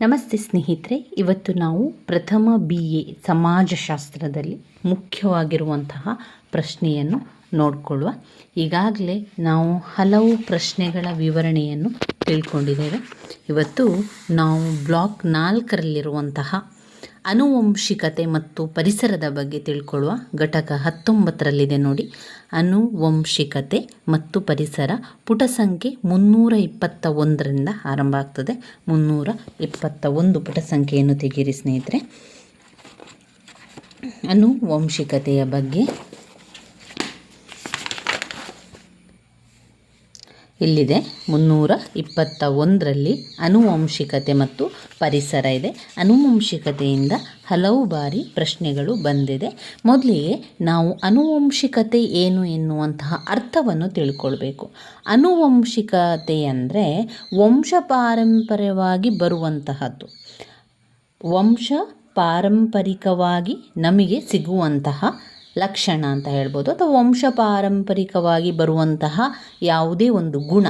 ನಮಸ್ತೆ ಸ್ನೇಹಿತರೆ, ಇವತ್ತು ನಾವು ಪ್ರಥಮ ಬಿ ಎ ಸಮಾಜಶಾಸ್ತ್ರದಲ್ಲಿ ಮುಖ್ಯವಾಗಿರುವಂತಹ ಪ್ರಶ್ನೆಯನ್ನು ನೋಡಿಕೊಳ್ಳುವ. ಈಗಾಗಲೇ ನಾವು ಹಲವು ಪ್ರಶ್ನೆಗಳ ವಿವರಣೆಯನ್ನು ತಿಳ್ಕೊಂಡಿದ್ದೇವೆ. ಇವತ್ತು ನಾವು ಬ್ಲಾಕ್ ನಾಲ್ಕರಲ್ಲಿರುವಂತಹ ಅನುವಂಶಿಕತೆ ಮತ್ತು ಪರಿಸರದ ಬಗ್ಗೆ ತಿಳ್ಕೊಳ್ಳುವ ಘಟಕ ಹತ್ತೊಂಬತ್ತರಲ್ಲಿದೆ ನೋಡಿ. ಅನುವಂಶಿಕತೆ ಮತ್ತು ಪರಿಸರ ಪುಟ ಸಂಖ್ಯೆ ಮುನ್ನೂರ ಇಪ್ಪತ್ತ ಒಂದರಿಂದ ಆರಂಭ ಆಗ್ತದೆ. ಮುನ್ನೂರ ಇಪ್ಪತ್ತ ಒಂದು ಪುಟ ಸಂಖ್ಯೆಯನ್ನು ತೆಗೀರಿ ಸ್ನೇಹಿತರೆ. ಅನುವಂಶಿಕತೆಯ ಬಗ್ಗೆ ಇಲ್ಲಿದೆ. ಮುನ್ನೂರ ಇಪ್ಪತ್ತ ಒಂದರಲ್ಲಿ ಅನುವಂಶಿಕತೆ ಮತ್ತು ಪರಿಸರ ಇದೆ. ಅನುವಂಶಿಕತೆಯಿಂದ ಹಲವು ಬಾರಿ ಪ್ರಶ್ನೆಗಳು ಬಂದಿದೆ. ಮೊದಲಿಗೆ ನಾವು ಅನುವಂಶಿಕತೆ ಏನು ಎನ್ನುವಂತಹ ಅರ್ಥವನ್ನು ತಿಳ್ಕೊಳ್ಬೇಕು. ಅನುವಂಶಿಕತೆ ಅಂದರೆ ವಂಶ ಪಾರಂಪರ್ಯವಾಗಿ ಬರುವಂತಹದ್ದು. ವಂಶ ಪಾರಂಪರಿಕವಾಗಿ ನಮಗೆ ಸಿಗುವಂತಹ ಲಕ್ಷಣ ಅಂತ ಹೇಳ್ಬೋದು. ಅಥವಾ ವಂಶ ಪಾರಂಪರಿಕವಾಗಿ ಬರುವಂತಹ ಯಾವುದೇ ಒಂದು ಗುಣ.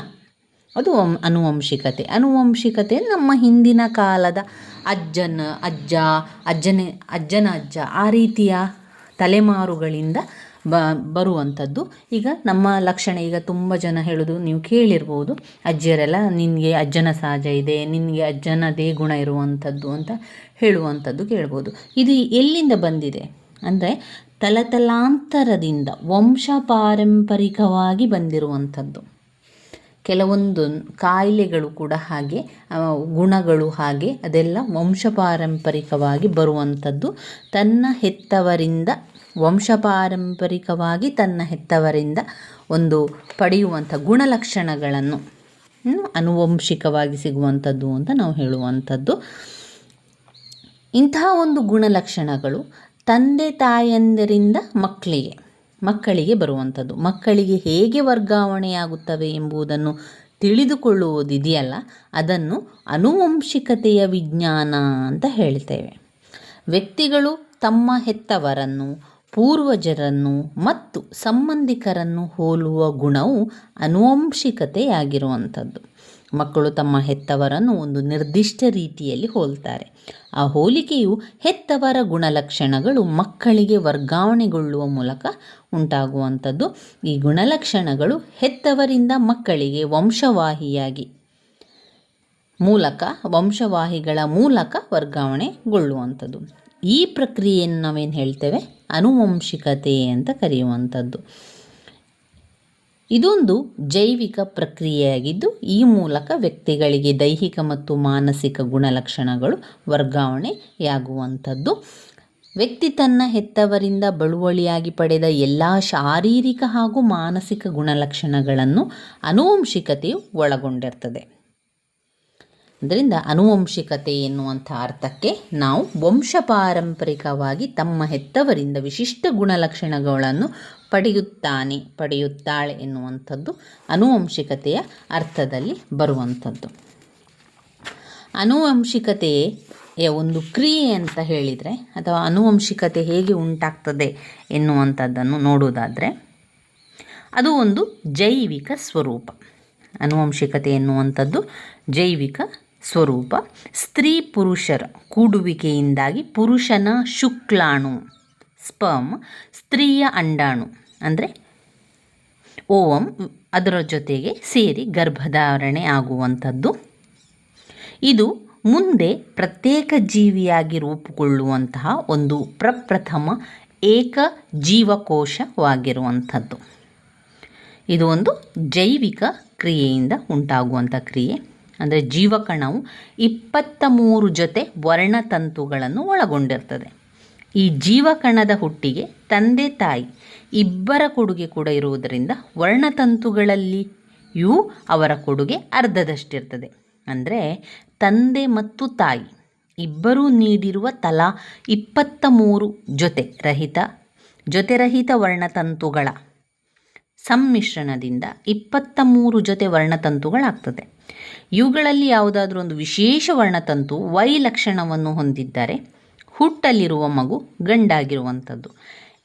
ಅದು ವಂ, ಅನುವಂಶಿಕತೆ. ಅನುವಂಶಿಕತೆ ನಮ್ಮ ಹಿಂದಿನ ಕಾಲದ ಅಜ್ಜನ, ಅಜ್ಜ, ಅಜ್ಜನ ಅಜ್ಜನ ಅಜ್ಜ ಆ ರೀತಿಯ ತಲೆಮಾರುಗಳಿಂದ ಬ, ಬರುವಂಥದ್ದು. ಈಗ ನಮ್ಮ ಲಕ್ಷಣ ಈಗ ತುಂಬ ಜನ ಹೇಳೋದು, ನೀವು ಕೇಳಿರ್ಬೋದು, ಅಜ್ಜಿಯರೆಲ್ಲ ನಿನಗೆ ಅಜ್ಜನ ಸಹಜ ಇದೆ, ನಿನಗೆ ಅಜ್ಜನದೇ ಗುಣ ಇರುವಂಥದ್ದು ಅಂತ ಹೇಳುವಂಥದ್ದು ಕೇಳ್ಬೋದು. ಇದು ಎಲ್ಲಿಂದ ಬಂದಿದೆ? ಅಂದರೆ ತಲತಲಾಂತರದಿಂದ ವಂಶ ಪಾರಂಪರಿಕವಾಗಿ ಬಂದಿರುವಂಥದ್ದು. ಕೆಲವೊಂದು ಕಾಯಿಲೆಗಳು ಕೂಡ ಹಾಗೆ ಗುಣಗಳು ಹಾಗೆ ಅದೆಲ್ಲ ವಂಶ ಪಾರಂಪರಿಕವಾಗಿ ಬರುವಂಥದ್ದು. ತನ್ನ ಹೆತ್ತವರಿಂದ ವಂಶ ಪಾರಂಪರಿಕವಾಗಿ ತನ್ನ ಹೆತ್ತವರಿಂದ ಒಂದು ಪಡೆಯುವಂಥ ಗುಣಲಕ್ಷಣಗಳನ್ನು ಅನುವಂಶಿಕವಾಗಿ ಸಿಗುವಂಥದ್ದು ಅಂತ ನಾವು ಹೇಳುವಂಥದ್ದು. ಇಂತಹ ಒಂದು ಗುಣಲಕ್ಷಣಗಳು ತಂದೆ ತಾಯಂದಿರಿಂದ ಮಕ್ಕಳಿಗೆ ಮಕ್ಕಳಿಗೆ ಬರುವಂಥದ್ದು. ಮಕ್ಕಳಿಗೆ ಹೇಗೆ ವರ್ಗಾವಣೆಯಾಗುತ್ತವೆ ಎಂಬುದನ್ನು ತಿಳಿದುಕೊಳ್ಳುವುದಿದೆಯಲ್ಲ, ಅದನ್ನು ಅನುವಂಶಿಕತೆಯ ವಿಜ್ಞಾನ ಅಂತ ಹೇಳ್ತೇವೆ. ವ್ಯಕ್ತಿಗಳು ತಮ್ಮ ಹೆತ್ತವರನ್ನು, ಪೂರ್ವಜರನ್ನು ಮತ್ತು ಸಂಬಂಧಿಕರನ್ನು ಹೋಲುವ ಗುಣವು ಅನುವಂಶಿಕತೆಯಾಗಿರುವಂಥದ್ದು ಮಕ್ಕಳು ತಮ್ಮ ಹೆತ್ತವರನ್ನು ಒಂದು ನಿರ್ದಿಷ್ಟ ರೀತಿಯಲ್ಲಿ ಹೋಲ್ತಾರೆ. ಆ ಹೋಲಿಕೆಯು ಹೆತ್ತವರ ಗುಣಲಕ್ಷಣಗಳು ಮಕ್ಕಳಿಗೆ ವರ್ಗಾವಣೆಗೊಳ್ಳುವ ಮೂಲಕ ಉಂಟಾಗುವಂಥದ್ದು. ಈ ಗುಣಲಕ್ಷಣಗಳು ಹೆತ್ತವರಿಂದ ಮಕ್ಕಳಿಗೆ ವಂಶವಾಹಿಯಾಗಿ ಮೂಲಕ, ವಂಶವಾಹಿಗಳ ಮೂಲಕ ವರ್ಗಾವಣೆಗೊಳ್ಳುವಂಥದ್ದು. ಈ ಪ್ರಕ್ರಿಯೆಯನ್ನು ನಾವೇನು ಹೇಳ್ತೇವೆ? ಅನುವಂಶಿಕತೆ ಅಂತ ಕರೆಯುವಂಥದ್ದು. ಇದೊಂದು ಜೈವಿಕ ಪ್ರಕ್ರಿಯೆಯಾಗಿದ್ದು, ಈ ಮೂಲಕ ವ್ಯಕ್ತಿಗಳಿಗೆ ದೈಹಿಕ ಮತ್ತು ಮಾನಸಿಕ ಗುಣಲಕ್ಷಣಗಳು ವರ್ಗಾವಣೆಯಾಗುವಂಥದ್ದು. ವ್ಯಕ್ತಿ ತನ್ನ ಹೆತ್ತವರಿಂದ ಬಳುವಳಿಯಾಗಿ ಪಡೆದ ಎಲ್ಲ ಶಾರೀರಿಕ ಹಾಗೂ ಮಾನಸಿಕ ಗುಣಲಕ್ಷಣಗಳನ್ನು ಅನುವಂಶಿಕತೆಯು ಒಳಗೊಂಡಿರ್ತದೆ. ಅದರಿಂದ ಅನುವಂಶಿಕತೆ ಎನ್ನುವಂಥ ಅರ್ಥಕ್ಕೆ ನಾವು ವಂಶ ಪಾರಂಪರಿಕವಾಗಿ ತಮ್ಮ ಹೆತ್ತವರಿಂದ ವಿಶಿಷ್ಟ ಗುಣಲಕ್ಷಣಗಳನ್ನು ಪಡೆಯುತ್ತಾನೆ, ಪಡೆಯುತ್ತಾಳೆ ಎನ್ನುವಂಥದ್ದು ಅನುವಂಶಿಕತೆಯ ಅರ್ಥದಲ್ಲಿ ಬರುವಂಥದ್ದು. ಅನುವಂಶಿಕತೆಯ ಒಂದು ಕ್ರಿಯೆ ಅಂತ ಹೇಳಿದರೆ, ಅಥವಾ ಅನುವಂಶಿಕತೆ ಹೇಗೆ ಉಂಟಾಗ್ತದೆ ಎನ್ನುವಂಥದ್ದನ್ನು ನೋಡುವುದಾದರೆ, ಅದು ಒಂದು ಜೈವಿಕ ಸ್ವರೂಪ. ಅನುವಂಶಿಕತೆ ಎನ್ನುವಂಥದ್ದು ಜೈವಿಕ ಸ್ವರೂಪ. ಸ್ತ್ರೀ ಪುರುಷರ ಕೂಡುವಿಕೆಯಿಂದಾಗಿ ಪುರುಷನ ಶುಕ್ಲಾಣು. ಸ್ಪರ್ಮ್ ಸ್ತ್ರೀಯ ಅಂಡಾಣು ಅಂದರೆ ಓವಂ ಅದರ ಜೊತೆಗೆ ಸೇರಿ ಗರ್ಭಧಾರಣೆ ಆಗುವಂಥದ್ದು. ಇದು ಮುಂದೆ ಪ್ರತ್ಯೇಕ ಜೀವಿಯಾಗಿ ರೂಪುಗೊಳ್ಳುವಂತಹ ಒಂದು ಪ್ರಪ್ರಥಮ ಏಕ ಜೀವಕೋಶವಾಗಿರುವಂಥದ್ದು. ಇದು ಒಂದು ಜೈವಿಕ ಕ್ರಿಯೆಯಿಂದ ಉಂಟಾಗುವಂಥ ಕ್ರಿಯೆ. ಅಂದರೆ ಜೀವಕಣವು ಇಪ್ಪತ್ತ ಮೂರು ಜೊತೆ ವರ್ಣತಂತುಗಳನ್ನು ಒಳಗೊಂಡಿರ್ತದೆ. ಈ ಜೀವಕಣದ ಹುಟ್ಟಿಗೆ ತಂದೆ ತಾಯಿ ಇಬ್ಬರ ಕೊಡುಗೆ ಕೂಡ ಇರುವುದರಿಂದ ವರ್ಣತಂತುಗಳಲ್ಲಿಯೂ ಅವರ ಕೊಡುಗೆ ಅರ್ಧದಷ್ಟಿರ್ತದೆ. ಅಂದರೆ ತಂದೆ ಮತ್ತು ತಾಯಿ ಇಬ್ಬರೂ ನೀಡಿರುವ ತಲಾ ಇಪ್ಪತ್ತ ಮೂರು ಜೊತೆ ರಹಿತ ಜೊತೆರಹಿತ ವರ್ಣತಂತುಗಳ ಸಮ್ಮಿಶ್ರಣದಿಂದ ಇಪ್ಪತ್ತ ಮೂರು ಜೊತೆ ವರ್ಣತಂತುಗಳಾಗ್ತದೆ. ಇವುಗಳಲ್ಲಿ ಯಾವುದಾದ್ರೂ ಒಂದು ವಿಶೇಷ ವರ್ಣತಂತು ವೈ ಲಕ್ಷಣವನ್ನು ಹೊಂದಿದ್ದರೆ ಹುಟ್ಟಲ್ಲಿರುವ ಮಗು ಗಂಡಾಗಿರುವಂಥದ್ದು.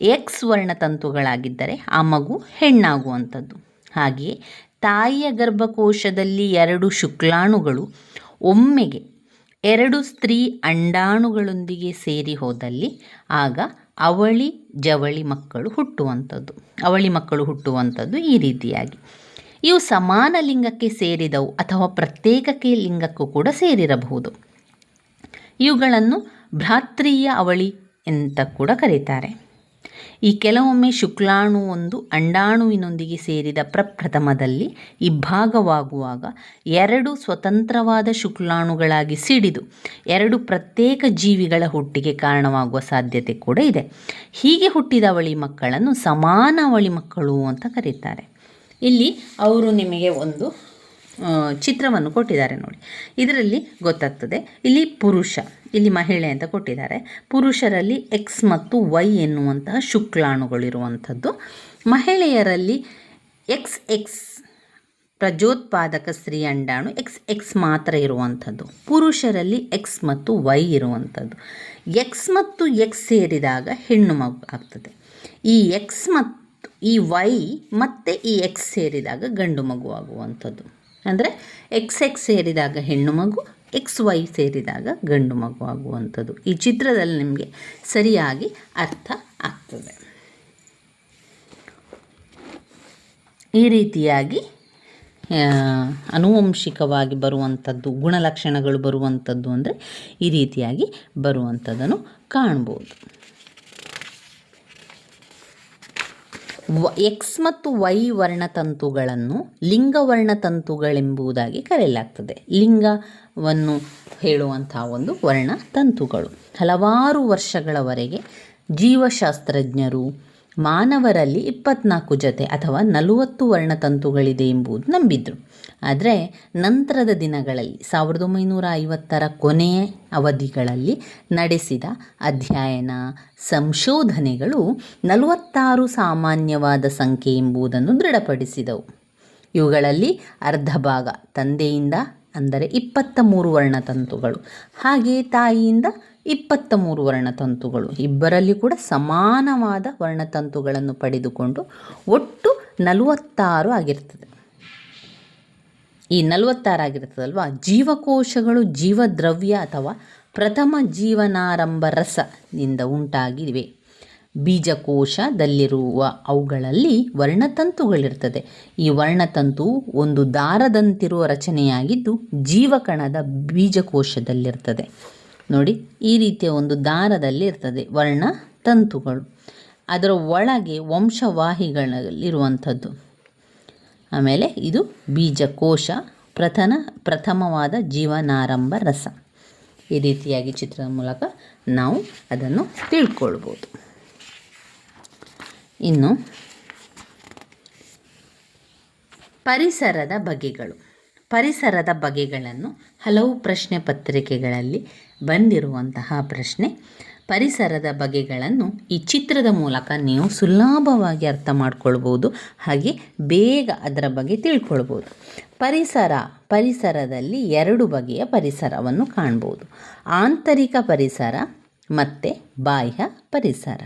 ಎಕ್ಸ್ ವರ್ಣತಂತುಗಳಾಗಿದ್ದರೆ ಆ ಮಗು ಹೆಣ್ಣಾಗುವಂಥದ್ದು. ಹಾಗೆಯೇ ತಾಯಿಯ ಗರ್ಭಕೋಶದಲ್ಲಿ ಎರಡು ಶುಕ್ಲಾಣುಗಳು ಒಮ್ಮೆಗೆ ಎರಡು ಸ್ತ್ರೀ ಅಂಡಾಣುಗಳೊಂದಿಗೆ ಸೇರಿ ಹೋದಲ್ಲಿ ಆಗ ಅವಳಿ ಜವಳಿ ಮಕ್ಕಳು ಹುಟ್ಟುವಂಥದ್ದು. ಅವಳಿ ಮಕ್ಕಳು ಹುಟ್ಟುವಂಥದ್ದು ಈ ರೀತಿಯಾಗಿ. ಇವು ಸಮಾನ ಲಿಂಗಕ್ಕೆ ಸೇರಿದವು ಅಥವಾ ಪ್ರತ್ಯೇಕಕ್ಕೆ ಲಿಂಗಕ್ಕೂ ಕೂಡ ಸೇರಿರಬಹುದು. ಇವುಗಳನ್ನು ಭ್ರಾತೃಯ ಅವಳಿ ಅಂತ ಕೂಡ ಕರೀತಾರೆ. ಈ ಕೆಲವೊಮ್ಮೆ ಶುಕ್ಲಾಣು ಒಂದು ಅಂಡಾಣುವಿನೊಂದಿಗೆ ಸೇರಿದ ಪ್ರಪ್ರಥಮದಲ್ಲಿ ಇಬ್ಬಾಗವಾಗುವಾಗ ಎರಡು ಸ್ವತಂತ್ರವಾದ ಶುಕ್ಲಾಣುಗಳಾಗಿ ಸಿಡಿದು ಎರಡು ಪ್ರತ್ಯೇಕ ಜೀವಿಗಳ ಹುಟ್ಟಿಗೆ ಕಾರಣವಾಗುವ ಸಾಧ್ಯತೆ ಕೂಡ ಇದೆ. ಹೀಗೆ ಹುಟ್ಟಿದ ಅವಳಿ ಮಕ್ಕಳನ್ನು ಸಮಾನ ಅವಳಿ ಮಕ್ಕಳು ಅಂತ ಕರೀತಾರೆ. ಇಲ್ಲಿ ಅವರು ನಿಮಗೆ ಒಂದು ಚಿತ್ರವನ್ನು ಕೊಟ್ಟಿದ್ದಾರೆ ನೋಡಿ. ಇದರಲ್ಲಿ ಗೊತ್ತಾಗ್ತದೆ, ಇಲ್ಲಿ ಪುರುಷ, ಇಲ್ಲಿ ಮಹಿಳೆ ಅಂತ ಕೊಟ್ಟಿದ್ದಾರೆ. ಪುರುಷರಲ್ಲಿ ಎಕ್ಸ್ ಮತ್ತು ವೈ ಎನ್ನುವಂತಹ ಶುಕ್ಲಾಣುಗಳಿರುವಂಥದ್ದು. ಮಹಿಳೆಯರಲ್ಲಿ ಎಕ್ಸ್ ಎಕ್ಸ್ ಪ್ರಜೋತ್ಪಾದಕ ಸ್ತ್ರೀ ಅಂಡಾಣು ಎಕ್ಸ್ ಎಕ್ಸ್ ಮಾತ್ರ ಇರುವಂಥದ್ದು. ಪುರುಷರಲ್ಲಿ ಎಕ್ಸ್ ಮತ್ತು ವೈ ಇರುವಂಥದ್ದು. ಎಕ್ಸ್ ಮತ್ತು ಎಕ್ಸ್ ಸೇರಿದಾಗ ಹೆಣ್ಣು ಮಗು ಆಗ್ತದೆ. ಈ ಎಕ್ಸ್ ಮತ್ತು ಈ ವೈ ಮತ್ತು ಈ ಎಕ್ಸ್ ಸೇರಿದಾಗ ಗಂಡು ಮಗು ಆಗುವಂಥದ್ದು. ಅಂದರೆ ಎಕ್ಸ್ ಎಕ್ಸ್ ಸೇರಿದಾಗ ಹೆಣ್ಣು ಮಗು ಎಕ್ಸ್ ವೈ ಸೇರಿದಾಗ ಗಂಡು ಮಗು ಆಗುವಂಥದ್ದು. ಈ ಚಿತ್ರದಲ್ಲಿ ನಿಮಗೆ ಸರಿಯಾಗಿ ಅರ್ಥ ಆಗ್ತದೆ. ಈ ರೀತಿಯಾಗಿ ಅನುವಂಶಿಕವಾಗಿ ಬರುವಂಥದ್ದು, ಗುಣಲಕ್ಷಣಗಳು ಬರುವಂಥದ್ದು ಅಂದರೆ ಈ ರೀತಿಯಾಗಿ ಬರುವಂಥದ್ದನ್ನು ಕಾಣ್ಬೋದು. ಎಕ್ಸ್ ಮತ್ತು ವೈ ವರ್ಣತಂತುಗಳನ್ನು ಲಿಂಗವರ್ಣತಂತುಗಳೆಂಬುದಾಗಿ ಕರೆಯಲಾಗ್ತದೆ. ಲಿಂಗವನ್ನು ಹೇಳುವಂತಹ ಒಂದು ವರ್ಣತಂತುಗಳು. ಹಲವಾರು ವರ್ಷಗಳವರೆಗೆ ಜೀವಶಾಸ್ತ್ರಜ್ಞರು ಮಾನವರಲ್ಲಿ ಇಪ್ಪತ್ನಾಲ್ಕು ಜೊತೆ ಅಥವಾ ನಲವತ್ತು ವರ್ಣತಂತುಗಳಿದೆ ಎಂಬುದು ನಂಬಿದ್ರು. ಆದರೆ ನಂತರದ ದಿನಗಳಲ್ಲಿ, ಸಾವಿರದ ಒಂಬೈನೂರ ಐವತ್ತರ ಕೊನೆಯ ಅವಧಿಗಳಲ್ಲಿ ನಡೆಸಿದ ಅಧ್ಯಯನ, ಸಂಶೋಧನೆಗಳು ನಲವತ್ತಾರು ಸಾಮಾನ್ಯವಾದ ಸಂಖ್ಯೆ ಎಂಬುದನ್ನು ದೃಢಪಡಿಸಿದವು. ಇವುಗಳಲ್ಲಿ ಅರ್ಧ ಭಾಗ ತಂದೆಯಿಂದ, ಅಂದರೆ ಇಪ್ಪತ್ತ ಮೂರು ವರ್ಣತಂತುಗಳು. ಹಾಗೆಯೇ ತಾಯಿಯಿಂದ ಇಪ್ಪತ್ತ ಮೂರು ವರ್ಣತಂತುಗಳು. ಇಬ್ಬರಲ್ಲಿ ಕೂಡ ಸಮಾನವಾದ ವರ್ಣತಂತುಗಳನ್ನು ಪಡೆದುಕೊಂಡು ಒಟ್ಟು ನಲವತ್ತಾರು ಆಗಿರ್ತದೆ. ಈ ನಲವತ್ತಾರಾಗಿರ್ತದಲ್ವ ಜೀವಕೋಶಗಳು, ಜೀವದ್ರವ್ಯ ಅಥವಾ ಪ್ರಥಮ ಜೀವನಾರಂಭ ರಸದಿಂದ ಉಂಟಾಗಿವೆ. ಬೀಜಕೋಶದಲ್ಲಿರುವ ಅವುಗಳಲ್ಲಿ ವರ್ಣತಂತುಗಳಿರ್ತದೆ. ಈ ವರ್ಣತಂತು ಒಂದು ದಾರದಂತಿರುವ ರಚನೆಯಾಗಿದ್ದು ಜೀವಕಣದ ಬೀಜಕೋಶದಲ್ಲಿರ್ತದೆ. ನೋಡಿ, ಈ ರೀತಿಯ ಒಂದು ದಾರದಲ್ಲಿ ಇರ್ತದೆ ವರ್ಣ ತಂತುಗಳು. ಅದರ ಒಳಗೆ ವಂಶವಾಹಿಗಳಲ್ಲಿರುವಂಥದ್ದು. ಆಮೇಲೆ ಇದು ಬೀಜಕೋಶ ಪ್ರಥಮ ಪ್ರಥಮವಾದ ಜೀವನಾರಂಭ ರಸ. ಈ ರೀತಿಯಾಗಿ ಚಿತ್ರದ ಮೂಲಕ ನಾವು ಅದನ್ನು ತಿಳ್ಕೊಳ್ಬೋದು. ಇನ್ನು ಪರಿಸರದ ಬಗೆಗಳು. ಪರಿಸರದ ಬಗೆಗಳನ್ನು ಹಲವು ಪ್ರಶ್ನೆ ಪತ್ರಿಕೆಗಳಲ್ಲಿ ಬಂದಿರುವಂತಹ ಪ್ರಶ್ನೆ, ಪರಿಸರದ ಬಗೆಗಳನ್ನು ಈ ಚಿತ್ರದ ಮೂಲಕ ನೀವು ಸುಲಭವಾಗಿ ಅರ್ಥ ಮಾಡ್ಕೊಳ್ಬೋದು, ಹಾಗೆ ಬೇಗ ಅದರ ಬಗ್ಗೆ ತಿಳ್ಕೊಳ್ಬೋದು. ಪರಿಸರ, ಪರಿಸರದಲ್ಲಿ ಎರಡು ಬಗೆಯ ಪರಿಸರವನ್ನು ಕಾಣ್ಬೋದು. ಆಂತರಿಕ ಪರಿಸರ ಮತ್ತು ಬಾಹ್ಯ ಪರಿಸರ.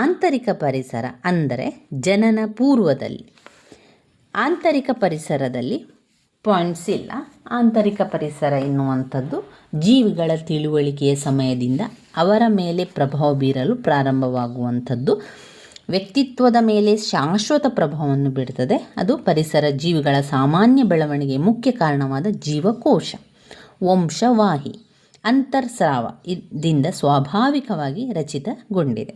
ಆಂತರಿಕ ಪರಿಸರ ಅಂದರೆ ಜನನ ಪೂರ್ವದಲ್ಲಿ. ಆಂತರಿಕ ಪರಿಸರದಲ್ಲಿ ಪಾಯಿಂಟ್ಸ್ ಇಲ್ಲ. ಆಂತರಿಕ ಪರಿಸರ ಎನ್ನುವಂಥದ್ದು ಜೀವಿಗಳ ತಿಳುವಳಿಕೆಯ ಸಮಯದಿಂದ ಅವರ ಮೇಲೆ ಪ್ರಭಾವ ಬೀರಲು ಪ್ರಾರಂಭವಾಗುವಂಥದ್ದು. ವ್ಯಕ್ತಿತ್ವದ ಮೇಲೆ ಶಾಶ್ವತ ಪ್ರಭಾವವನ್ನು ಬಿಡುತ್ತದೆ ಅದು ಪರಿಸರ ಜೀವಿಗಳ ಸಾಮಾನ್ಯ ಬೆಳವಣಿಗೆ ಮುಖ್ಯ ಕಾರಣವಾದ ಜೀವಕೋಶ. ವಂಶವಾಹಿ, ಅಂತರ್ಸ್ರಾವ ಇದಿಂದ ಸ್ವಾಭಾವಿಕವಾಗಿ ರಚಿತಗೊಂಡಿದೆ.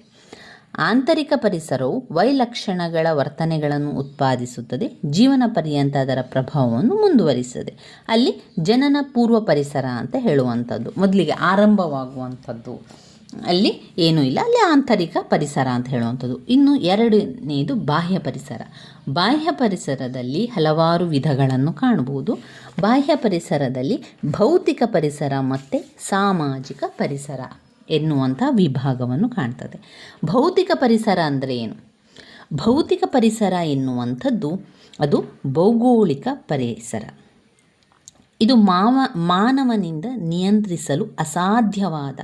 ಆಂತರಿಕ ಪರಿಸರವು ವೈಲಕ್ಷಣಗಳ ವರ್ತನೆಗಳನ್ನು ಉತ್ಪಾದಿಸುತ್ತದೆ, ಜೀವನ ಪರ್ಯಂತ ಅದರ ಪ್ರಭಾವವನ್ನು ಮುಂದುವರಿಸುತ್ತದೆ. ಅಲ್ಲಿ ಜನನ ಪೂರ್ವ ಪರಿಸರ ಅಂತ ಹೇಳುವಂಥದ್ದು, ಮೊದಲಿಗೆ ಆರಂಭವಾಗುವಂಥದ್ದು. ಅಲ್ಲಿ ಏನೂ ಇಲ್ಲ, ಅಲ್ಲಿ ಆಂತರಿಕ ಪರಿಸರ ಅಂತ ಹೇಳುವಂಥದ್ದು. ಇನ್ನು ಎರಡನೇದು ಬಾಹ್ಯ ಪರಿಸರ. ಬಾಹ್ಯ ಪರಿಸರದಲ್ಲಿ ಹಲವಾರು ವಿಧಗಳನ್ನು ಕಾಣಬಹುದು. ಬಾಹ್ಯ ಪರಿಸರದಲ್ಲಿ ಭೌತಿಕ ಪರಿಸರ ಮತ್ತು ಸಾಮಾಜಿಕ ಪರಿಸರ. ಎನ್ನುವಂಥ ವಿಭಾಗವನ್ನು ಕಾಣ್ತದೆ. ಭೌತಿಕ ಪರಿಸರ ಅಂದರೆ ಏನು? ಭೌತಿಕ ಪರಿಸರ ಎನ್ನುವಂಥದ್ದು ಅದು ಭೌಗೋಳಿಕ ಪರಿಸರ. ಇದು ಮಾವ, ಮಾನವನಿಂದ ನಿಯಂತ್ರಿಸಲು ಅಸಾಧ್ಯವಾದ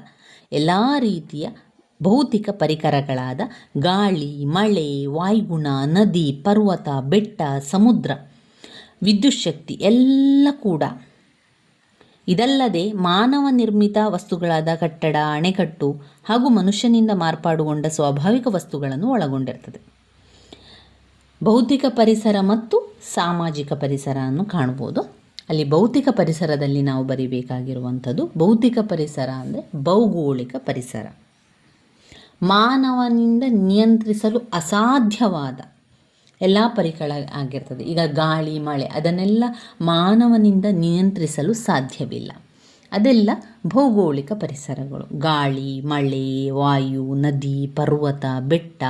ಎಲ್ಲ ರೀತಿಯ ಭೌತಿಕ ಪರಿಕರಗಳಾದ ಗಾಳಿ, ಮಳೆ, ವಾಯುಗುಣ, ನದಿ, ಪರ್ವತ, ಬೆಟ್ಟ, ಸಮುದ್ರ, ವಿದ್ಯುತ್ ಶಕ್ತಿ ಎಲ್ಲ ಕೂಡ ಇದಲ್ಲದೆ ಮಾನವ ನಿರ್ಮಿತ ವಸ್ತುಗಳಾದ ಕಟ್ಟಡ, ಅಣೆಕಟ್ಟು ಹಾಗೂ ಮನುಷ್ಯನಿಂದ ಮಾರ್ಪಾಡುಗೊಂಡ ಸ್ವಾಭಾವಿಕ ವಸ್ತುಗಳನ್ನು ಒಳಗೊಂಡಿರ್ತದೆ. ಭೌತಿಕ ಪರಿಸರ ಮತ್ತು ಸಾಮಾಜಿಕ ಪರಿಸರ ಅನ್ನು ಕಾಣ್ಬೋದು ಅಲ್ಲಿ ಭೌತಿಕ ಪರಿಸರದಲ್ಲಿ ನಾವು ಬರಿಬೇಕಾಗಿರುವಂಥದ್ದು ಭೌತಿಕ ಪರಿಸರ ಅಂದರೆ ಭೌಗೋಳಿಕ ಪರಿಸರ. ಮಾನವನಿಂದ ನಿಯಂತ್ರಿಸಲು ಅಸಾಧ್ಯವಾದ ಎಲ್ಲ ಪರಿಕಳ ಆಗಿರ್ತದೆ. ಈಗ ಗಾಳಿ, ಮಳೆ ಅದನ್ನೆಲ್ಲ ಮಾನವನಿಂದ ನಿಯಂತ್ರಿಸಲು ಸಾಧ್ಯವಿಲ್ಲ. ಅದೆಲ್ಲ ಭೌಗೋಳಿಕ ಪರಿಸರಗಳು. ಗಾಳಿ, ಮಳೆ, ವಾಯು, ನದಿ, ಪರ್ವತ, ಬೆಟ್ಟ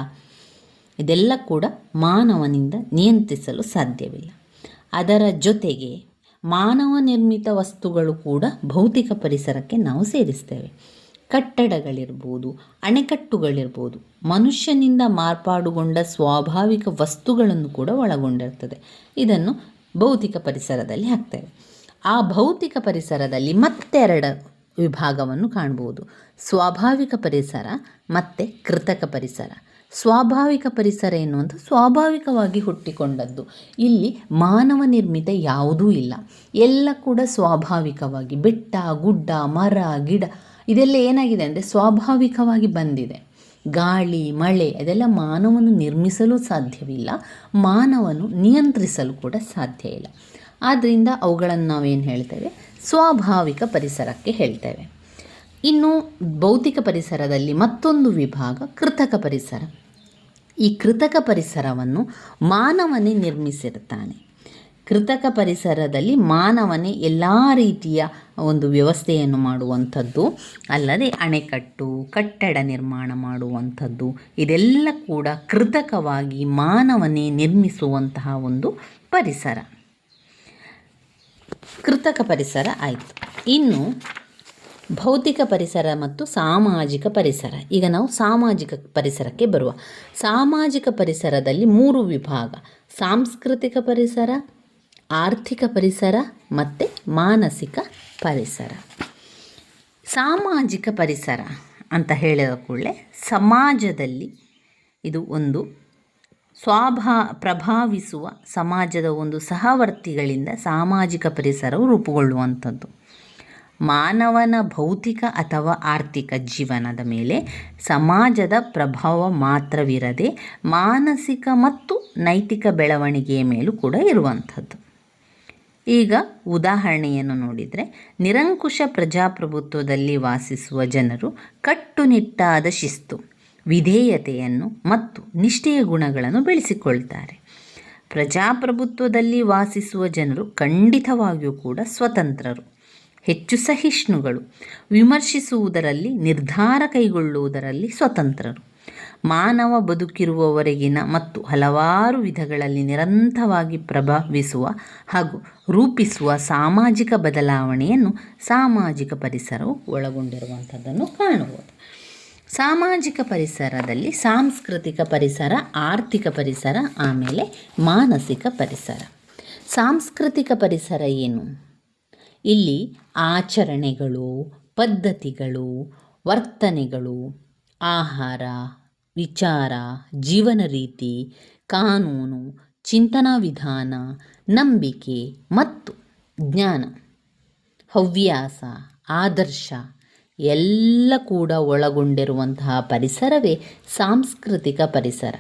ಇದೆಲ್ಲ ಕೂಡ ಮಾನವನಿಂದ ನಿಯಂತ್ರಿಸಲು ಸಾಧ್ಯವಿಲ್ಲ. ಅದರ ಜೊತೆಗೆ ಮಾನವ ನಿರ್ಮಿತ ವಸ್ತುಗಳು ಕೂಡ ಭೌತಿಕ ಪರಿಸರಕ್ಕೆ ನಾವು ಸೇರಿಸ್ತೇವೆ. ಕಟ್ಟಡಗಳಿರ್ಬೋದು, ಅಣೆಕಟ್ಟುಗಳಿರ್ಬೋದು, ಮನುಷ್ಯನಿಂದ ಮಾರ್ಪಾಡುಗೊಂಡ ಸ್ವಾಭಾವಿಕ ವಸ್ತುಗಳನ್ನು ಕೂಡ ಒಳಗೊಂಡಿರ್ತದೆ. ಇದನ್ನು ಭೌತಿಕ ಪರಿಸರದಲ್ಲಿ ಹಾಕ್ತೇವೆ. ಆ ಭೌತಿಕ ಪರಿಸರದಲ್ಲಿ ಮತ್ತೆರಡು ವಿಭಾಗವನ್ನು ಕಾಣ್ಬೋದು. ಸ್ವಾಭಾವಿಕ ಪರಿಸರ, ಮತ್ತು ಕೃತಕ ಪರಿಸರ. ಸ್ವಾಭಾವಿಕ ಪರಿಸರ ಎನ್ನುವಂಥ ಸ್ವಾಭಾವಿಕವಾಗಿ ಹುಟ್ಟಿಕೊಂಡದ್ದು. ಇಲ್ಲಿ ಮಾನವ ನಿರ್ಮಿತ ಯಾವುದೂ ಇಲ್ಲ. ಎಲ್ಲ ಕೂಡ ಸ್ವಾಭಾವಿಕವಾಗಿ ಬೆಟ್ಟ, ಗುಡ್ಡ, ಮರ, ಗಿಡ ಇದೆಲ್ಲ ಏನಾಗಿದೆ ಅಂದರೆ ಸ್ವಾಭಾವಿಕವಾಗಿ ಬಂದಿದೆ. ಗಾಳಿ, ಮಳೆ ಅದೆಲ್ಲ ಮಾನವನು ನಿರ್ಮಿಸಲು ಸಾಧ್ಯವಿಲ್ಲ. ಮಾನವನು ನಿಯಂತ್ರಿಸಲು ಕೂಡ ಸಾಧ್ಯ ಇಲ್ಲ. ಆದ್ದರಿಂದ ಅವುಗಳನ್ನು ನಾವೇನು ಹೇಳ್ತೇವೆ? ಸ್ವಾಭಾವಿಕ ಪರಿಸರಕ್ಕೆ ಹೇಳ್ತೇವೆ. ಇನ್ನು ಭೌತಿಕ ಪರಿಸರದಲ್ಲಿ ಮತ್ತೊಂದು ವಿಭಾಗ ಕೃತಕ ಪರಿಸರ. ಈ ಕೃತಕ ಪರಿಸರವನ್ನು ಮಾನವನೇ ನಿರ್ಮಿಸಿರ್ತಾನೆ. ಕೃತಕ ಪರಿಸರದಲ್ಲಿ ಮಾನವನೇ ಎಲ್ಲ ರೀತಿಯ ಒಂದು ವ್ಯವಸ್ಥೆಯನ್ನು ಮಾಡುವಂಥದ್ದು, ಅಲ್ಲದೆ ಅಣೆಕಟ್ಟು, ಕಟ್ಟಡ ನಿರ್ಮಾಣ ಮಾಡುವಂಥದ್ದು, ಇದೆಲ್ಲ ಕೂಡ ಕೃತಕವಾಗಿ ಮಾನವನೇ ನಿರ್ಮಿಸುವಂತಹ ಒಂದು ಪರಿಸರ. ಕೃತಕ ಪರಿಸರ ಆಯಿತು. ಇನ್ನು ಭೌತಿಕ ಪರಿಸರ ಮತ್ತು ಸಾಮಾಜಿಕ ಪರಿಸರ. ಈಗ ನಾವು ಸಾಮಾಜಿಕ ಪರಿಸರಕ್ಕೆ ಬರುವ. ಸಾಮಾಜಿಕ ಪರಿಸರದಲ್ಲಿ ಮೂರು ವಿಭಾಗ. ಸಾಂಸ್ಕೃತಿಕ ಪರಿಸರ ಆರ್ಥಿಕ ಪರಿಸರ ಮತ್ತು ಮಾನಸಿಕ ಪರಿಸರ. ಸಾಮಾಜಿಕ ಪರಿಸರ ಅಂತ ಹೇಳಿದ ಕೂಡಲೇ ಸಮಾಜದಲ್ಲಿ ಇದು ಒಂದು ಸ್ವಾಭಾ, ಪ್ರಭಾವಿಸುವ ಸಮಾಜದ ಒಂದು ಸಹವರ್ತಿಗಳಿಂದ ಸಾಮಾಜಿಕ ಪರಿಸರವು ರೂಪುಗೊಳ್ಳುವಂಥದ್ದು. ಮಾನವನ ಭೌತಿಕ ಅಥವಾ ಆರ್ಥಿಕ ಜೀವನದ ಮೇಲೆ ಸಮಾಜದ ಪ್ರಭಾವ ಮಾತ್ರವಿರದೆ ಮಾನಸಿಕ ಮತ್ತು ನೈತಿಕ ಬೆಳವಣಿಗೆಯ ಮೇಲೂ ಕೂಡ ಇರುವಂಥದ್ದು. ಈಗ ಉದಾಹರಣೆಯನ್ನು ನೋಡಿದರೆ, ನಿರಂಕುಶ ಪ್ರಜಾಪ್ರಭುತ್ವದಲ್ಲಿ ವಾಸಿಸುವ ಜನರು ಕಟ್ಟುನಿಟ್ಟಾದ ಶಿಸ್ತು, ವಿಧೇಯತೆಯನ್ನು ಮತ್ತು ನಿಷ್ಠೆಯ ಗುಣಗಳನ್ನು ಬೆಳೆಸಿಕೊಳ್ತಾರೆ. ಪ್ರಜಾಪ್ರಭುತ್ವದಲ್ಲಿ ವಾಸಿಸುವ ಜನರು ಖಂಡಿತವಾಗಿಯೂ ಕೂಡ ಸ್ವತಂತ್ರರು, ಹೆಚ್ಚು ಸಹಿಷ್ಣುಗಳು, ವಿಮರ್ಶಿಸುವುದರಲ್ಲಿ ನಿರ್ಧಾರ ಕೈಗೊಳ್ಳುವುದರಲ್ಲಿ ಸ್ವತಂತ್ರರು. ಮಾನವ ಬದುಕಿರುವವರೆಗಿನ ಮತ್ತು ಹಲವಾರು ವಿಧಗಳಲ್ಲಿ ನಿರಂತರವಾಗಿ ಪ್ರಭಾವಿಸುವ ಹಾಗೂ ರೂಪಿಸುವ ಸಾಮಾಜಿಕ ಬದಲಾವಣೆಯನ್ನು ಸಾಮಾಜಿಕ ಪರಿಸರವು ಒಳಗೊಂಡಿರುವಂಥದ್ದನ್ನು ಕಾಣಬಹುದು ಸಾಮಾಜಿಕ ಪರಿಸರದಲ್ಲಿ ಸಾಂಸ್ಕೃತಿಕ ಪರಿಸರ, ಆರ್ಥಿಕ ಪರಿಸರ, ಆಮೇಲೆ ಮಾನಸಿಕ ಪರಿಸರ. ಸಾಂಸ್ಕೃತಿಕ ಪರಿಸರ ಏನು? ಇಲ್ಲಿ ಆಚರಣೆಗಳು, ಪದ್ಧತಿಗಳು, ವರ್ತನೆಗಳು, ಆಹಾರ ವಿಚಾರ, ಜೀವನ ರೀತಿ, ಕಾನೂನು, ಚಿಂತನಾ ವಿಧಾನ, ನಂಬಿಕೆ ಮತ್ತು ಜ್ಞಾನ. ಹವ್ಯಾಸ, ಆದರ್ಶ ಎಲ್ಲ ಕೂಡ ಒಳಗೊಂಡಿರುವಂತಹ ಪರಿಸರವೇ ಸಾಂಸ್ಕೃತಿಕ ಪರಿಸರ.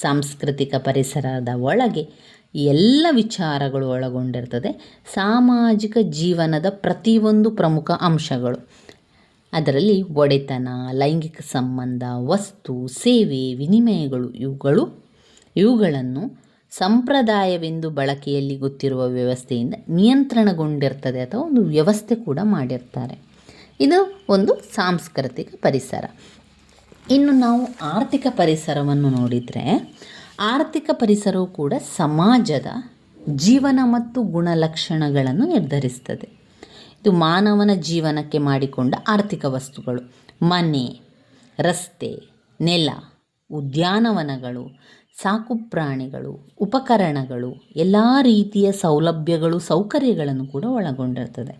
ಸಾಂಸ್ಕೃತಿಕ ಪರಿಸರದ ಒಳಗೆ ಎಲ್ಲ ವಿಚಾರಗಳು ಒಳಗೊಂಡಿರ್ತದೆ. ಸಾಮಾಜಿಕ ಜೀವನದ ಪ್ರತಿಯೊಂದು ಪ್ರಮುಖ ಅಂಶಗಳು. ಅದರಲ್ಲಿ ಒಡೆತನ, ಲೈಂಗಿಕ ಸಂಬಂಧ, ವಸ್ತು, ಸೇವೆ, ವಿನಿಮಯಗಳು, ಇವುಗಳು, ಇವುಗಳನ್ನು ಸಂಪ್ರದಾಯವೆಂದು ಬಳಕೆಯಲ್ಲಿ ಗೊತ್ತಿರುವ ವ್ಯವಸ್ಥೆಯಿಂದ ನಿಯಂತ್ರಣಗೊಂಡಿರ್ತದೆ ಅಥವಾ ಒಂದು ವ್ಯವಸ್ಥೆ ಕೂಡ ಮಾಡಿರ್ತಾರೆ. ಇದು ಒಂದು ಸಾಂಸ್ಕೃತಿಕ ಪರಿಸರ. ಇನ್ನು ನಾವು ಆರ್ಥಿಕ ಪರಿಸರವನ್ನು ನೋಡಿದರೆ, ಆರ್ಥಿಕ ಪರಿಸರವು ಕೂಡ ಸಮಾಜದ ಜೀವನ ಮತ್ತು ಗುಣಲಕ್ಷಣಗಳನ್ನು ನಿರ್ಧರಿಸ್ತದೆ. ಇದು ಮಾನವನ ಜೀವನಕ್ಕೆ ಮಾಡಿಕೊಂಡ ಆರ್ಥಿಕ ವಸ್ತುಗಳು. ಮನೆ, ರಸ್ತೆ, ನೆಲ, ಉದ್ಯಾನವನಗಳು ಸಾಕುಪ್ರಾಣಿಗಳು ಉಪಕರಣಗಳು, ಎಲ್ಲ ರೀತಿಯ ಸೌಲಭ್ಯಗಳು, ಸೌಕರ್ಯಗಳನ್ನು ಕೂಡ ಒಳಗೊಂಡಿರ್ತದೆ.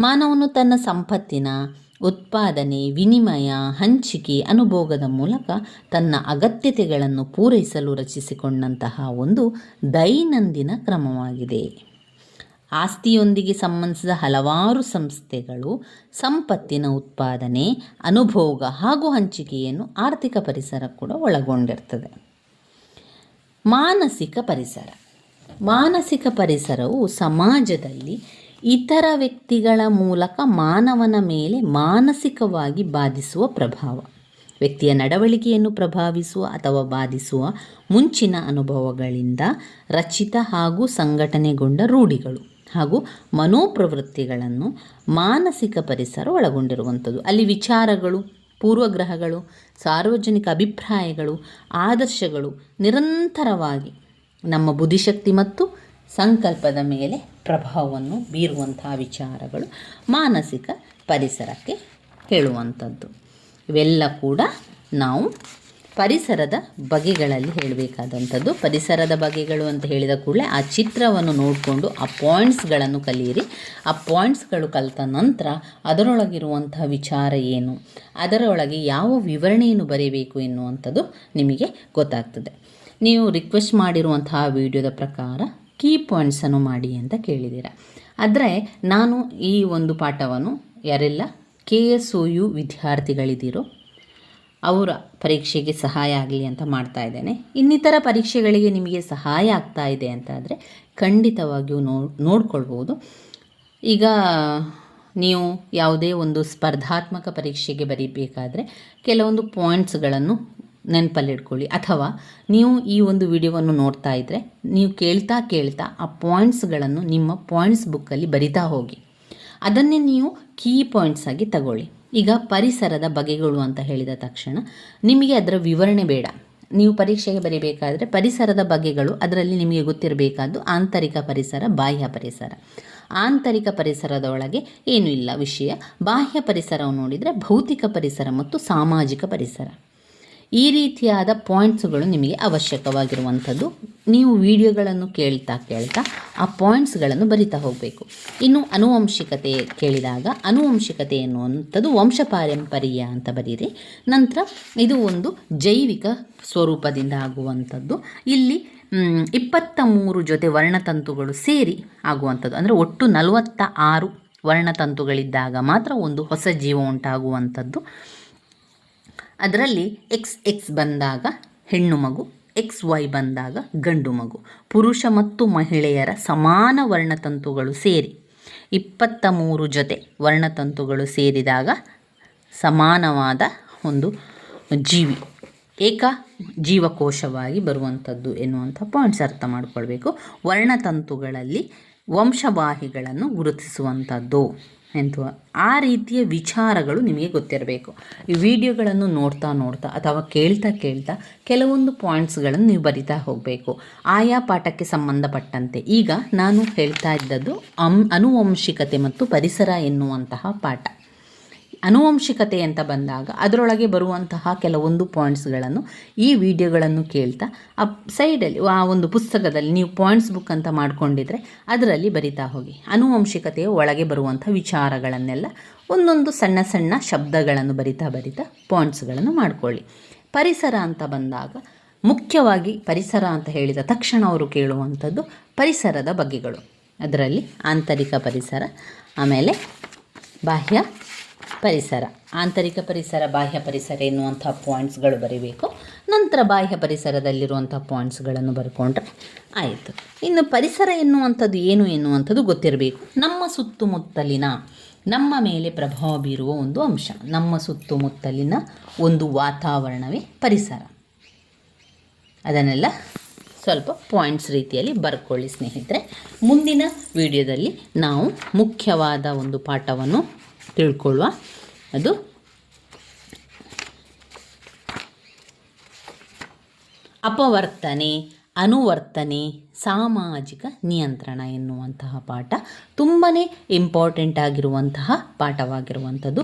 ಮಾನವನು ತನ್ನ ಸಂಪತ್ತಿನ ಉತ್ಪಾದನೆ, ವಿನಿಮಯ, ಹಂಚಿಕೆ, ಅನುಭೋಗದ ಮೂಲಕ ತನ್ನ ಅಗತ್ಯತೆಗಳನ್ನು ಪೂರೈಸಲು ರಚಿಸಿಕೊಂಡಂತಹ ಒಂದು ದೈನಂದಿನ ಕ್ರಮವಾಗಿದೆ. ಆಸ್ತಿಯೊಂದಿಗೆ ಸಂಬಂಧಿಸಿದ ಹಲವಾರು ಸಂಸ್ಥೆಗಳು, ಸಂಪತ್ತಿನ ಉತ್ಪಾದನೆ, ಅನುಭೋಗ ಹಾಗೂ ಹಂಚಿಕೆಯನ್ನು ಆರ್ಥಿಕ ಪರಿಸರ ಕೂಡ ಒಳಗೊಂಡಿರ್ತದೆ. ಮಾನಸಿಕ ಪರಿಸರ. ಮಾನಸಿಕ ಪರಿಸರವು ಸಮಾಜದಲ್ಲಿ ಇತರ ವ್ಯಕ್ತಿಗಳ ಮೂಲಕ ಮಾನವನ ಮೇಲೆ ಮಾನಸಿಕವಾಗಿ ಬಾಧಿಸುವ ಪ್ರಭಾವ. ವ್ಯಕ್ತಿಯ ನಡವಳಿಕೆಯನ್ನು ಪ್ರಭಾವಿಸುವ ಅಥವಾ ಬಾಧಿಸುವ ಮುಂಚಿನ ಅನುಭವಗಳಿಂದ ರಚಿತ ಹಾಗೂ ಸಂಘಟನೆಗೊಂಡ ರೂಢಿಗಳು. ಹಾಗೂ ಮನೋಪ್ರವೃತ್ತಿಗಳನ್ನು ಮಾನಸಿಕ ಪರಿಸರ ಒಳಗೊಂಡಿರುವಂಥದ್ದು. ಅಲ್ಲಿ ವಿಚಾರಗಳು, ಪೂರ್ವಗ್ರಹಗಳು, ಸಾರ್ವಜನಿಕ ಅಭಿಪ್ರಾಯಗಳು, ಆದರ್ಶಗಳು ನಿರಂತರವಾಗಿ ನಮ್ಮ ಬುದ್ಧಿಶಕ್ತಿ ಮತ್ತು ಸಂಕಲ್ಪದ ಮೇಲೆ ಪ್ರಭಾವವನ್ನು ಬೀರುವಂತಹ ವಿಚಾರಗಳು ಮಾನಸಿಕ ಪರಿಸರಕ್ಕೆ ಹೇಳುವಂಥದ್ದು. ಇವೆಲ್ಲ ಕೂಡ ನಾವು ಪರಿಸರದ ಬಗೆಗಳಲ್ಲಿ ಹೇಳಬೇಕಾದಂಥದ್ದು. ಪರಿಸರದ ಬಗೆಗಳು ಅಂತ ಹೇಳಿದ ಕೂಡಲೇ ಆ ಚಿತ್ರವನ್ನು ನೋಡಿಕೊಂಡು ಆ ಪಾಯಿಂಟ್ಸ್ಗಳನ್ನು ಕಲಿಯಿರಿ. ಆ ಪಾಯಿಂಟ್ಸ್ಗಳು ಕಲಿತ ನಂತರ ಅದರೊಳಗಿರುವಂಥ ವಿಚಾರ ಏನು? ಅದರೊಳಗೆ ಯಾವ ವಿವರಣೆಯನ್ನು ಬರೆಯಬೇಕು ಎನ್ನುವಂಥದ್ದು ನಿಮಗೆ ಗೊತ್ತಾಗ್ತದೆ. ನೀವು ರಿಕ್ವೆಸ್ಟ್ ಮಾಡಿರುವಂತಹ ವಿಡಿಯೋದ ಪ್ರಕಾರ ಕೀ ಪಾಯಿಂಟ್ಸನ್ನು ಮಾಡಿ ಅಂತ ಕೇಳಿದ್ದೀರ. ಆದರೆ ನಾನು ಈ ಒಂದು ಪಾಠವನ್ನು ಯಾರೆಲ್ಲ, ಕೆ ಎಸ್ ಒ ಯು ವಿದ್ಯಾರ್ಥಿಗಳಿದ್ದೀರೋ ಅವರ ಪರೀಕ್ಷೆಗೆ ಸಹಾಯ ಆಗಲಿ ಅಂತ ಮಾಡ್ತಾ ಇದ್ದೇನೆ. ಇನ್ನಿತರ ಪರೀಕ್ಷೆಗಳಿಗೆ ನಿಮಗೆ ಸಹಾಯ ಆಗ್ತಾ ಇದೆ ಅಂತಾದರೆ ಖಂಡಿತವಾಗಿಯೂ ನೋ, ನೋಡ್ಕೊಳ್ಬೋದು. ಈಗ ನೀವು ಯಾವುದೇ ಒಂದು ಸ್ಪರ್ಧಾತ್ಮಕ ಪರೀಕ್ಷೆಗೆ ಬರೀಬೇಕಾದ್ರೆ ಕೆಲವೊಂದು ಪಾಯಿಂಟ್ಸ್ಗಳನ್ನು ನೆನಪಲ್ಲಿಟ್ಕೊಳ್ಳಿ. ಅಥವಾ ನೀವು ಈ ಒಂದು ವಿಡಿಯೋವನ್ನು ನೋಡ್ತಾ ಇದ್ದರೆ ನೀವು ಕೇಳ್ತಾ ಕೇಳ್ತಾ ಆ ಪಾಯಿಂಟ್ಸ್ಗಳನ್ನು ನಿಮ್ಮ ಪಾಯಿಂಟ್ಸ್ ಬುಕ್ಕಲ್ಲಿ ಬರಿತಾ ಹೋಗಿ. ಅದನ್ನೇ ನೀವು ಕೀ ಪಾಯಿಂಟ್ಸ್ ಆಗಿ ತಗೊಳ್ಳಿ. ಈಗ ಪರಿಸರದ ಬಗೆಗಳು ಅಂತ ಹೇಳಿದ ತಕ್ಷಣ ನಿಮಗೆ ಅದರ ವಿವರಣೆ ಬೇಡ. ನೀವು ಪರೀಕ್ಷೆಗೆ ಬರೀಬೇಕಾದ್ರೆ ಪರಿಸರದ ಬಗೆಗಳು ಅದರಲ್ಲಿ ನಿಮಗೆ ಗೊತ್ತಿರಬೇಕಾದ್ದು ಆಂತರಿಕ ಪರಿಸರ, ಬಾಹ್ಯ ಪರಿಸರ. ಆಂತರಿಕ ಪರಿಸರದ ಒಳಗೆ ಏನೂ ಇಲ್ಲ ವಿಷಯ. ಬಾಹ್ಯ ಪರಿಸರವನ್ನು ನೋಡಿದರೆ ಭೌತಿಕ ಪರಿಸರ ಮತ್ತು ಸಾಮಾಜಿಕ ಪರಿಸರ. ಈ ರೀತಿಯಾದ ಪಾಯಿಂಟ್ಸ್ಗಳು ನಿಮಗೆ ಅವಶ್ಯಕವಾಗಿರುವಂಥದ್ದು. ನೀವು ವಿಡಿಯೋಗಳನ್ನು ಕೇಳ್ತಾ ಕೇಳ್ತಾ ಆ ಪಾಯಿಂಟ್ಸ್ಗಳನ್ನು ಬರಿತಾ ಹೋಗಬೇಕು. ಇನ್ನು ಅನುವಂಶಿಕತೆ ಕೇಳಿದಾಗ, ಅನುವಂಶಿಕತೆ ಎನ್ನುವಂಥದ್ದು ವಂಶ ಪಾರಂಪರ್ಯ ಅಂತ ಬರೀರಿ. ನಂತರ ಇದು ಒಂದು ಜೈವಿಕ ಸ್ವರೂಪದಿಂದ ಆಗುವಂಥದ್ದು. ಇಲ್ಲಿ ಇಪ್ಪತ್ತ ಮೂರು ಜೊತೆ ವರ್ಣತಂತುಗಳು ಸೇರಿ ಆಗುವಂಥದ್ದು. ಅಂದರೆ ಒಟ್ಟು ನಲವತ್ತ ಆರು ವರ್ಣತಂತುಗಳಿದ್ದಾಗ ಮಾತ್ರ ಒಂದು ಹೊಸ ಜೀವ ಉಂಟಾಗುವಂಥದ್ದು. ಅದರಲ್ಲಿ ಎಕ್ಸ್ ಎಕ್ಸ್ ಬಂದಾಗ ಹೆಣ್ಣು ಮಗು ಎಕ್ಸ್ ವೈ ಬಂದಾಗ ಗಂಡು ಮಗು. ಪುರುಷ ಮತ್ತು ಮಹಿಳೆಯರ ಸಮಾನ ವರ್ಣತಂತುಗಳು ಸೇರಿ, ಇಪ್ಪತ್ತ ಮೂರು ಜೊತೆ ವರ್ಣತಂತುಗಳು ಸೇರಿದಾಗ ಸಮಾನವಾದ ಒಂದು ಜೀವಿ, ಏಕ ಜೀವಕೋಶವಾಗಿ ಬರುವಂಥದ್ದು ಎನ್ನುವಂಥ ಪಾಯಿಂಟ್ಸ್ ಅರ್ಥ ಮಾಡಿಕೊಳ್ಬೇಕು. ವರ್ಣತಂತುಗಳಲ್ಲಿ ವಂಶವಾಹಿಗಳನ್ನು ಗುರುತಿಸುವಂಥದ್ದು. ಎಂತ ಆ ರೀತಿಯ ವಿಚಾರಗಳು ನಿಮಗೆ ಗೊತ್ತಿರಬೇಕು. ಈ ವಿಡಿಯೋಗಳನ್ನು ನೋಡ್ತಾ ನೋಡ್ತಾ ಅಥವಾ ಕೇಳ್ತಾ ಕೇಳ್ತಾ ಕೆಲವೊಂದು ಪಾಯಿಂಟ್ಸ್ಗಳನ್ನು ನೀವು ಬರಿತಾ ಹೋಗಬೇಕು. ಆಯಾ ಪಾಠಕ್ಕೆ ಸಂಬಂಧಪಟ್ಟಂತೆ. ಈಗ ನಾನು ಹೇಳ್ತಾ ಇದ್ದದ್ದು ಅಂ, ಅನುವಂಶಿಕತೆ ಮತ್ತು ಪರಿಸರ ಎನ್ನುವಂತಹ ಪಾಠ. ಅನುವಂಶಿಕತೆ ಅಂತ ಬಂದಾಗ ಅದರೊಳಗೆ ಬರುವಂತಹ ಕೆಲವೊಂದು ಪಾಯಿಂಟ್ಸ್ಗಳನ್ನು ಈ ವಿಡಿಯೋಗಳನ್ನು ಕೇಳ್ತಾ, ಆ ಸೈಡಲ್ಲಿ ಆ ಒಂದು ಪುಸ್ತಕದಲ್ಲಿ ನೀವು ಪಾಯಿಂಟ್ಸ್ ಬುಕ್ ಅಂತ ಮಾಡಿಕೊಂಡಿದ್ರೆ ಅದರಲ್ಲಿ ಬರಿತಾ ಹೋಗಿ. ಅನುವಂಶಿಕತೆಯ ಒಳಗೆ ಬರುವಂಥ ವಿಚಾರಗಳನ್ನೆಲ್ಲ ಒಂದೊಂದು ಸಣ್ಣ ಸಣ್ಣ ಶಬ್ದಗಳನ್ನು ಬರಿತಾ ಬರಿತಾ ಪಾಯಿಂಟ್ಸ್ಗಳನ್ನು ಮಾಡಿಕೊಳ್ಳಿ. ಪರಿಸರ ಅಂತ ಬಂದಾಗ ಮುಖ್ಯವಾಗಿ ಪರಿಸರ ಅಂತ ಹೇಳಿದ ತಕ್ಷಣ ಅವರು ಕೇಳುವಂಥದ್ದು ಪರಿಸರದ ಬಗೆಗಳು. ಅದರಲ್ಲಿ ಆಂತರಿಕ ಪರಿಸರ, ಆಮೇಲೆ ಬಾಹ್ಯ ಪರಿಸರ, ಆಂತರಿಕ ಪರಿಸರ, ಬಾಹ್ಯ ಪರಿಸರ ಎನ್ನುವಂಥ ಪಾಯಿಂಟ್ಸ್ಗಳು ಬರೀಬೇಕು. ನಂತರ ಬಾಹ್ಯ ಪರಿಸರದಲ್ಲಿರುವಂಥ ಪಾಯಿಂಟ್ಸ್ಗಳನ್ನು ಬರ್ಕೊಂಡ್ರೆ ಆಯಿತು. ಇನ್ನು ಪರಿಸರ ಎನ್ನುವಂಥದ್ದು ಏನು ಎನ್ನುವಂಥದ್ದು ಗೊತ್ತಿರಬೇಕು. ನಮ್ಮ ಸುತ್ತಮುತ್ತಲಿನ, ನಮ್ಮ ಮೇಲೆ ಪ್ರಭಾವ ಬೀರುವ ಒಂದು ಅಂಶ. ನಮ್ಮ ಸುತ್ತಮುತ್ತಲಿನ ಒಂದು ವಾತಾವರಣವೇ ಪರಿಸರ. ಅದನ್ನೆಲ್ಲ ಸ್ವಲ್ಪ ಪಾಯಿಂಟ್ಸ್ ರೀತಿಯಲ್ಲಿ ಬರ್ಕೊಳ್ಳಿ ಸ್ನೇಹಿತರೆ. ಮುಂದಿನ ವಿಡಿಯೋದಲ್ಲಿ ನಾವು ಮುಖ್ಯವಾದ ಒಂದು ಪಾಠವನ್ನು ತಿಳ್ಕೊಳ್ಳುವ. ಅದು ಅಪವರ್ತನೆ, ಅನುವರ್ತನೆ, ಸಾಮಾಜಿಕ ನಿಯಂತ್ರಣ ಎನ್ನುವಂತಹ ಪಾಠ. ತುಂಬಾ ಇಂಪಾರ್ಟೆಂಟ್ ಆಗಿರುವಂತಹ ಪಾಠವಾಗಿರುವಂಥದ್ದು.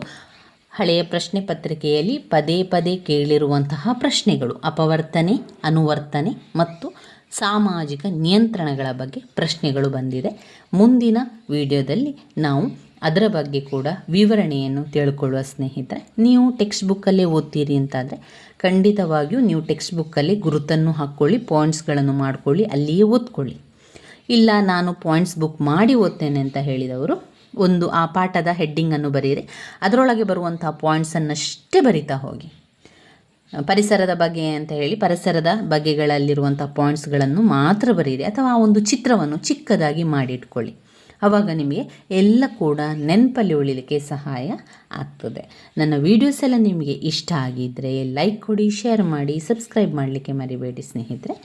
ಹಳೆಯ ಪ್ರಶ್ನೆ ಪತ್ರಿಕೆಯಲ್ಲಿ ಪದೇ ಪದೇ ಕೇಳಿರುವಂತಹ ಪ್ರಶ್ನೆಗಳು. ಅಪವರ್ತನೆ, ಅನುವರ್ತನೆ ಮತ್ತು ಸಾಮಾಜಿಕ ನಿಯಂತ್ರಣಗಳ ಬಗ್ಗೆ ಪ್ರಶ್ನೆಗಳು ಬಂದಿದೆ. ಮುಂದಿನ ವಿಡಿಯೋದಲ್ಲಿ ನಾವು ಅದರ ಬಗ್ಗೆ ಕೂಡ ವಿವರಣೆಯನ್ನು ತಿಳ್ಕೊಳ್ಳುವ ಸ್ನೇಹಿತರೆ, ನೀವು ಟೆಕ್ಸ್ಟ್ ಬುಕ್ಕಲ್ಲೇ ಓದ್ತೀರಿ ಅಂತಾದರೆ ಖಂಡಿತವಾಗಿಯೂ ನೀವು ಟೆಕ್ಸ್ಟ್ ಬುಕ್ಕಲ್ಲಿ ಗುರುತನ್ನು ಹಾಕ್ಕೊಳ್ಳಿ ಪಾಯಿಂಟ್ಸ್ಗಳನ್ನು ಮಾಡ್ಕೊಳ್ಳಿ, ಅಲ್ಲಿಯೇ ಓದ್ಕೊಳ್ಳಿ. ಇಲ್ಲ, ನಾನು ಪಾಯಿಂಟ್ಸ್ ಬುಕ್ ಮಾಡಿ ಓದ್ತೇನೆ ಅಂತ ಹೇಳಿದವರು, ಒಂದು ಆ ಪಾಠದ ಹೆಡ್ಡಿಂಗನ್ನು ಬರೀರಿ ಅದರೊಳಗೆ ಬರುವಂಥ ಪಾಯಿಂಟ್ಸನ್ನಷ್ಟೇ ಬರಿತಾ ಹೋಗಿ. ಪರಿಸರದ ಬಗ್ಗೆ ಅಂತ ಹೇಳಿ, ಪರಿಸರದ ಬಗೆಗಳಲ್ಲಿರುವಂಥ ಪಾಯಿಂಟ್ಸ್ಗಳನ್ನು ಮಾತ್ರ ಬರೀರಿ, ಅಥವಾ ಆ ಒಂದು ಚಿತ್ರವನ್ನು ಚಿಕ್ಕದಾಗಿ ಮಾಡಿಟ್ಕೊಳ್ಳಿ. ಆವಾಗ ನಿಮಗೆ ಎಲ್ಲ ಕೂಡ ನೆನಪಲ್ಲಿ ಉಳಿಲಿಕ್ಕೆ ಸಹಾಯ ಆಗ್ತದೆ. ನನ್ನ ವೀಡಿಯೋಸ್ ಎಲ್ಲ ನಿಮಗೆ ಇಷ್ಟ ಆಗಿದ್ದರೆ ಲೈಕ್ ಕೊಡಿ ಶೇರ್ ಮಾಡಿ ಸಬ್ಸ್ಕ್ರೈಬ್ ಮಾಡಲಿಕ್ಕೆ ಮರಿಬೇಡಿ ಸ್ನೇಹಿತರೆ.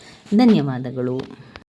ಧನ್ಯವಾದಗಳು.